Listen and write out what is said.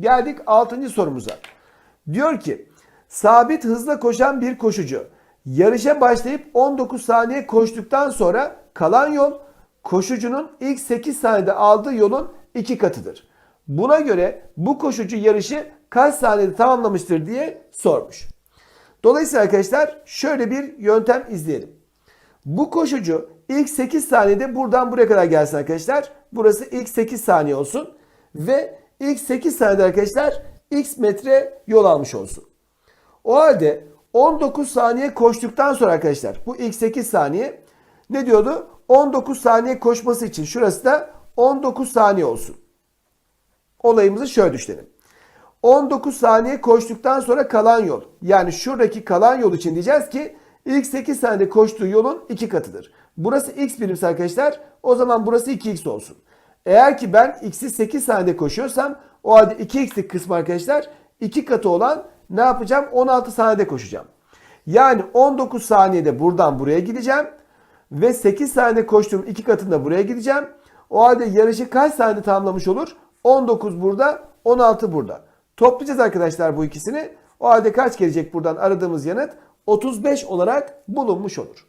Geldik 6. sorumuza. Diyor ki sabit hızla koşan bir koşucu yarışa başlayıp 19 saniye koştuktan sonra kalan yol koşucunun ilk 8 saniyede aldığı yolun iki katıdır. Buna göre bu koşucu yarışı kaç saniyede tamamlamıştır diye sormuş. Dolayısıyla arkadaşlar şöyle bir yöntem izleyelim. Bu koşucu ilk 8 saniyede buradan buraya kadar gelsin arkadaşlar. Burası ilk 8 saniye olsun. Ve ilk 8 saniyede arkadaşlar x metre yol almış olsun. O halde 19 saniye koştuktan sonra arkadaşlar bu ilk 8 saniye ne diyordu? 19 saniye koşması için şurası da 19 saniye olsun. Olayımızı şöyle düşünelim. 19 saniye koştuktan sonra kalan yol. Yani şuradaki kalan yol için diyeceğiz ki ilk 8 saniyede koştuğu yolun 2 katıdır. Burası x birimse arkadaşlar o zaman burası 2x olsun. Eğer ki ben x'i 8 saniyede koşuyorsam o halde 2x'lik kısmı arkadaşlar 2 katı olan ne yapacağım? 16 saniyede koşacağım. Yani 19 saniyede buradan buraya gideceğim. Ve 8 saniyede koştuğum 2 katında buraya gideceğim. O halde yarışı kaç saniyede tamamlamış olur? 19 burada, 16 burada. Toplayacağız arkadaşlar bu ikisini. O halde kaç gelecek buradan aradığımız yanıt? 35 olarak bulunmuş olur.